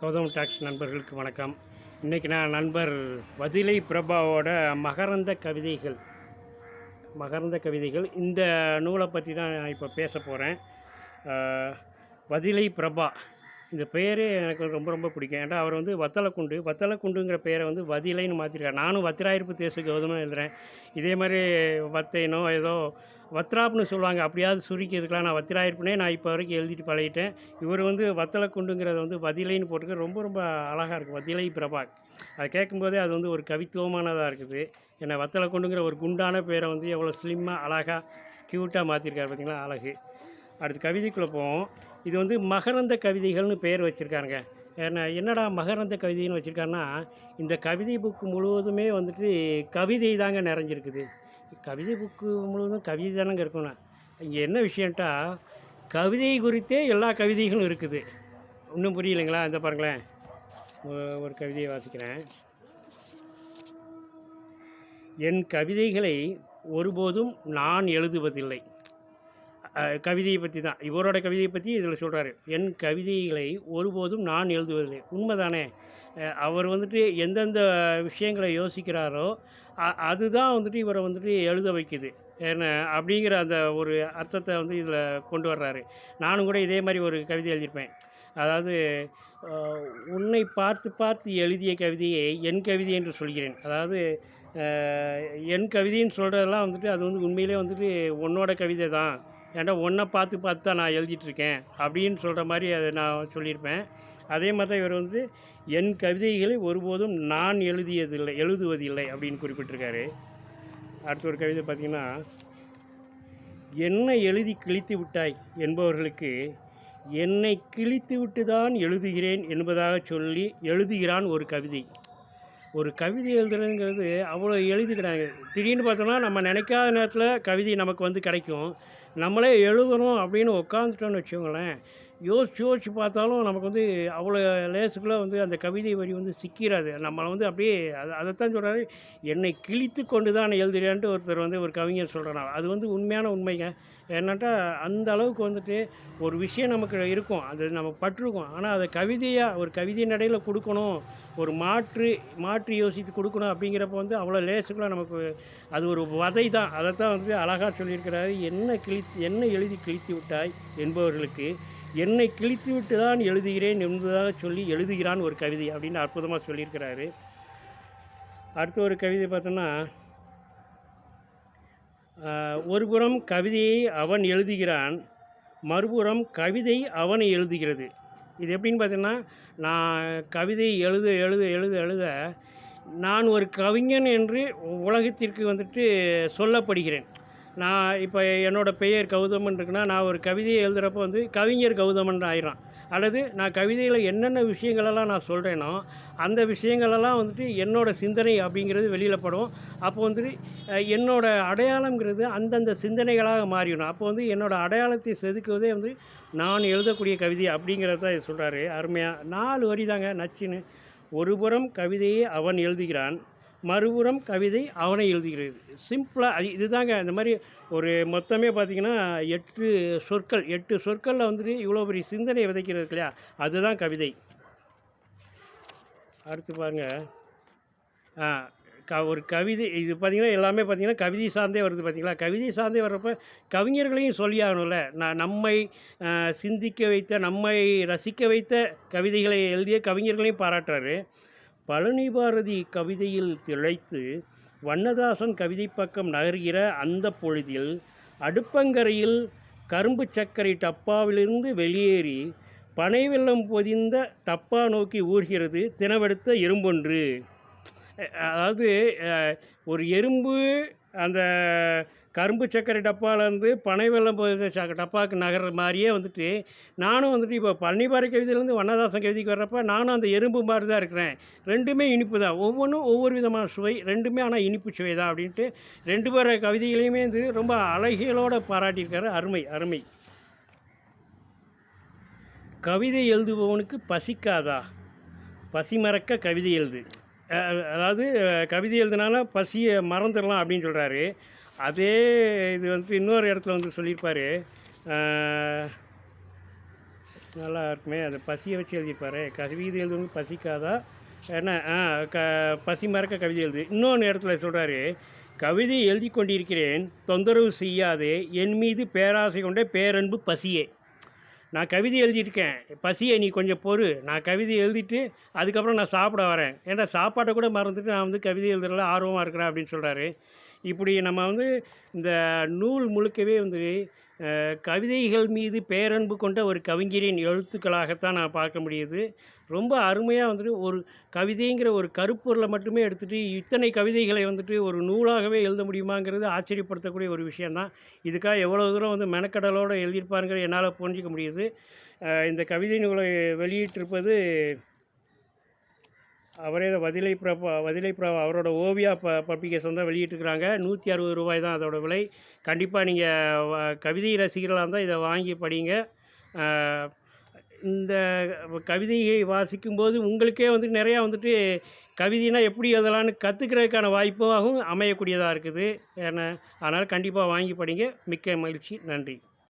Gautham tax நண்பர்களுக்கு வணக்கம். இன்றைக்கி நான் நண்பர் வதிலை பிரபாவோட மகரந்த கவிதைகள் மகரந்த கவிதைகள். இந்த நூலை பற்றி தான் நான் இப்போ பேச போகிறேன் வதிலை பிரபா. இந்த பெயரே எனக்கு ரொம்ப ரொம்ப பிடிக்கும். ஏன்டா அவர் வந்து வத்தலக்குண்டு. வத்தலக்குண்டுங்கிற பெயரை வந்து வதிலைன்னு மாற்றிருக்காரு நானும் வத்திராயிருப்பு தேச கௌதமாக எழுதுகிறேன் இதே மாதிரி வத்தைனோ ஏதோ வத்ராப்னு சொல்லுவாங்க. அப்படியாவது சுருக்கிறதுக்கெலாம் நான் வத்திராயிருப்புனே நான் இப்போ வரைக்கும் எழுதிட்டு பழகிட்டேன். இவர் வந்து வத்தலக்குண்டுங்கிறத வந்து வதிலைன்னு போட்டுக்க ரொம்ப ரொம்ப அழகாக இருக்குது வதிலை பிரபா அதை கேட்கும்போதே அது வந்து ஒரு கவித்துவமானதாக இருக்குது. ஏன்னா வத்தலக்குண்டுங்கிற ஒரு குண்டான பேரை வந்து எவ்வளோ ஸ்லிம்மாக அழகாக க்யூட்டாக மாற்றிருக்காரு பார்த்தீங்களா அழகு. அடுத்து கவிதைக்குள்ளே போவோம். இது வந்து மகரந்த கவிதைகள்னு பேர் வச்சுருக்காங்க. ஏன்னா என்னடா மகரந்த கவிதைன்னு வச்சுருக்காருன்னா இந்த கவிதை புக்கு முழுவதுமே வந்துட்டு கவிதை தாங்க நிறைஞ்சிருக்குது. கவிதை புக்கு முழுவதும் கவிதை தானங்க இருக்கணும். இங்கே என்ன விஷயம்ட்டா கவிதை குறித்தே எல்லா கவிதைகளும் இருக்குது. இன்னும் புரியலைங்களா? இந்த பாருங்களேன். ஒரு கவிதையை வாசிக்கிறேன். என் கவிதைகளை ஒருபோதும் நான் எழுதுவதில்லை. கவிதையை பற்றி தான். இவரோட கவிதையை பற்றி இதில் சொல்கிறாரு என் கவிதைகளை ஒருபோதும் நான் எழுதுவதில்லை. உண்மைதானே? அவர் வந்துட்டு எந்தெந்த விஷயங்களை யோசிக்கிறாரோ அதுதான் வந்துட்டு இவரை வந்துட்டு எழுத வைக்குது. என்ன அப்படிங்கிற அந்த ஒரு அர்த்தத்தை வந்து இதில் கொண்டு வர்றாரு. நானும் கூட இதே மாதிரி ஒரு கவிதை எழுதியிருப்பேன். அதாவது உன்னை பார்த்து பார்த்து எழுதிய கவிதையை என் கவிதை என்று சொல்கிறேன். அதாவது என் கவிதைன்னு சொல்கிறதெல்லாம் வந்துட்டு அது வந்து உண்மையிலே வந்துட்டு உன்னோட கவிதை தான். ஏன்டா ஒன்றை பார்த்து பார்த்து தான் நான் எழுதிட்டுருக்கேன் அப்படின்னு சொல்கிற மாதிரி அதை நான் சொல்லியிருப்பேன். அதே மாதிரி தான் இவர் வந்து என் கவிதைகளை ஒருபோதும் நான் எழுதியதில்லை எழுதுவதில்லை அப்படின்னு குறிப்பிட்டிருக்காரு. அடுத்த ஒரு கவிதை பார்த்தீங்கன்னா என்னை எழுதி கிழித்து விட்டாய் என்பவர்களுக்கு என்னை கிழித்து விட்டு தான் எழுதுகிறேன் என்பதாக சொல்லி எழுதுகிறான் ஒரு கவிதை. ஒரு கவிதை எழுதுறதுங்கிறது அவ்வளோ எழுதிக்கிறாங்க. திடீர்னு பார்த்தோம்னா நம்ம நினைக்காத நேரத்தில் கவிதை நமக்கு வந்து கிடைக்கும். நம்மளே எழுதணும் அப்படின்னு உட்காந்துட்டோன்னு வச்சுக்கோங்களேன். யோசிச்சு யோசிச்சு பார்த்தாலும் நமக்கு வந்து அவ்வளோ லேசுக்குள்ளே வந்து அந்த கவிதை வரி வந்து சிக்கிறாது. நம்மளை வந்து அப்படியே அதை அதைத்தான் சொல்கிறாரு என்னை கிழித்து கொண்டு தான் எழுதுறியான்ட்டு ஒருத்தர் வந்து ஒரு கவிஞர் சொல்கிறாங்க அது வந்து உண்மையான உண்மைங்க. என்னட்டா அந்த அளவுக்கு வந்துட்டு ஒரு விஷயம் நமக்கு இருக்கும். அது நம்ம பட்டிருக்கோம். ஆனால் அதை கவிதையாக ஒரு கவிதை நடையில் கொடுக்கணும் ஒரு மாற்று மாற்றி யோசித்து கொடுக்கணும் அப்படிங்கிறப்ப வந்து அவ்வளோ லேசுக்குள்ள நமக்கு அது ஒரு வதை தான் அதைத்தான் வந்து அழகாக சொல்லியிருக்கிறாரு. என்ன கிழித்து என்ன எழுதி கிழித்து விட்டாய் என்பவர்களுக்கு என்னை கிழித்து விட்டு தான் எழுதுகிறேன் என்பதாக சொல்லி எழுதுகிறான் ஒரு கவிதை அப்படின்னு அற்புதமாக சொல்லியிருக்கிறாரு. அடுத்த ஒரு கவிதை பார்த்தோன்னா ஒருபுறம் கவிதையை அவன் எழுதுகிறான் மறுபுறம் கவிதை அவனை எழுதுகிறது. இது எப்படின்னு பார்த்தீங்கன்னா நான் கவிதை எழுத எழுத எழுத எழுத நான் ஒரு கவிஞன் என்று உலகத்திற்கு வந்துட்டு சொல்லப்படுகிறேன். நான் இப்போ என்னோடய பெயர் கௌதமன் இருக்குன்னா நான் ஒரு கவிதையை எழுதுகிறப்போ வந்து கவிஞர் கௌதமன் ஆயிடுறான். அல்லது நான் கவிதையில் என்னென்ன விஷயங்களெல்லாம் நான் சொல்கிறேனோ அந்த விஷயங்களெல்லாம் வந்துட்டு என்னோடய சிந்தனை அப்படிங்கிறது வெளியில் படும். அப்போ வந்துட்டு என்னோடய அடையாளங்கிறது அந்தந்த சிந்தனைகளாக மாறிடும் அப்போ வந்து என்னோடய அடையாளத்தை செதுக்குவதே வந்து நான் எழுதக்கூடிய கவிதை அப்படிங்கிறத தான் சொல்கிறாரு அருமையாக நாலு வரி தாங்க நச்சுன்னு ஒருபுறம் கவிதையை அவன் எழுதுகிறான் மறுபுறம் கவிதை அவனை எழுதுகிறது. சிம்பிளாக இதுதாங்க. இந்த மாதிரி ஒரு மொத்தமே பார்த்திங்கன்னா எட்டு சொற்கள் எட்டு சொற்களில் வந்துட்டு இவ்வளோ பெரிய சிந்தனை விதைக்கிறது இல்லையா? அதுதான் கவிதை. அடுத்து பாருங்க. க ஒரு கவிதை இது பார்த்திங்கன்னா எல்லாமே பார்த்திங்கன்னா கவிதை சார்ந்தே வருது பார்த்திங்களா? கவிதை சார்ந்தே வர்றப்ப கவிஞர்களையும் சொல்லி ஆகணும்ல. நான் நம்மை சிந்திக்க வைத்த நம்மை ரசிக்க வைத்த கவிதைகளை எழுதிய கவிஞர்களையும் பாராட்டுறாரு. பழனி பாரதி கவிதையில் திளைத்து வண்ணதாசன் கவிதை பக்கம் நகர்கிற அந்த பொழுதில் அடுப்பங்கரையில் கரும்பு சர்க்கரை டப்பாவிலிருந்து வெளியேறி பனை வெள்ளம் பொதிந்த டப்பா நோக்கி ஊர்கிறது தினவெடுத்த எறும்பொன்று. அதாவது ஒரு எறும்பு அந்த கரும்பு சர்க்கரை டப்பாவிலேருந்து பனை வெள்ளம் ச டப்பாவுக்கு நகர்ற மாதிரியே வந்துட்டு நானும் வந்துட்டு இப்போ பழனிபாறை கவிதையிலேருந்து வண்ணதாசன் கவிதைக்கு வர்றப்ப நானும் அந்த எறும்பு மாதிரி தான் இருக்கிறேன். ரெண்டுமே இனிப்பு தான். ஒவ்வொன்றும் ஒவ்வொரு விதமான சுவை ரெண்டுமே ஆனால் இனிப்பு சுவை தான் அப்படின்ட்டு ரெண்டு பேர கவிதைகளையுமே வந்து ரொம்ப அழகியலோடு பாராட்டியிருக்காரு. அருமை அருமை. கவிதை எழுதுபவனுக்கு பசிக்காதா? பசி மறக்க கவிதை எழுது. அதாவது கவிதை எழுதுனால பசியை மறந்துடலாம் அப்படின்னு சொல்கிறாரு அதே இது வந்து இன்னொரு இடத்துல வந்து சொல்லியிருப்பார். நல்லா இருக்குமே அது பசியை வச்சு எழுதியிருப்பார். கவிதை எழுதுவது பசிக்காதா? என்ன ஆ க பசி மறக்க கவிதை எழுது. இன்னொன்று இடத்துல சொல்கிறாரு கவிதை எழுதி கொண்டிருக்கிறேன் தொந்தரவு செய்யாதே என் மீது பேராசை கொண்ட பேரன்பு பசியே. நான் கவிதை எழுதியிருக்கேன் பசியை நீ கொஞ்சம் பொறு. நான் கவிதை எழுதிட்டு அதுக்கப்புறம் நான் சாப்பிட வரேன். ஏன்னா சாப்பாட்டை கூட மறந்துட்டு நான் வந்து கவிதை எழுதுறதுல ஆர்வமாக இருக்கிறேன் அப்படின்னு சொல்கிறாரு இப்படி நம்ம வந்து இந்த நூல் முழுக்கவே வந்து கவிதைகள் மீது பேரன்பு கொண்ட ஒரு கவிஞரின் எழுத்துக்களாகத்தான் நான் பார்க்க முடியுது. ரொம்ப அருமையாக வந்துட்டு ஒரு கவிதைங்கிற ஒரு கருப்பொருளை மட்டுமே எடுத்துகிட்டு இத்தனை கவிதைகளை வந்துட்டு ஒரு நூலாகவே எழுத முடியுமாங்கிறது ஆச்சரியப்படுத்தக்கூடிய ஒரு விஷயந்தான் இதுக்காக எவ்வளோ தூரம் வந்து மெனக்கடலோடு எழுதியிருப்பாருங்கிறது என்னால் புரிஞ்சிக்க முடியுது. இந்த கவிதை நூலை வெளியிட்டிருப்பது அவரே வதிலை பிரபா வதிலை பிரபா அவரோட ஓவியா ப பப்ளிகேஷன் தான் வெளியிட்டுருக்குறாங்க. நூற்றி அறுபது ரூபாய் தான் அதோட விலை. கண்டிப்பாக நீங்கள் கவிதை ரசிகர்களாக இருந்தால் இதை வாங்கி படிங்க. இந்த கவிதையை வாசிக்கும்போது உங்களுக்கே வந்து நிறையா வந்துட்டு கவிதைனா எப்படி எழுதலான்னு கற்றுக்கிறதுக்கான வாய்ப்பாகவும் அமையக்கூடியதாக இருக்குது. ஏன்னா அதனால் கண்டிப்பாக வாங்கி படிங்க. மிக்க மகிழ்ச்சி. நன்றி.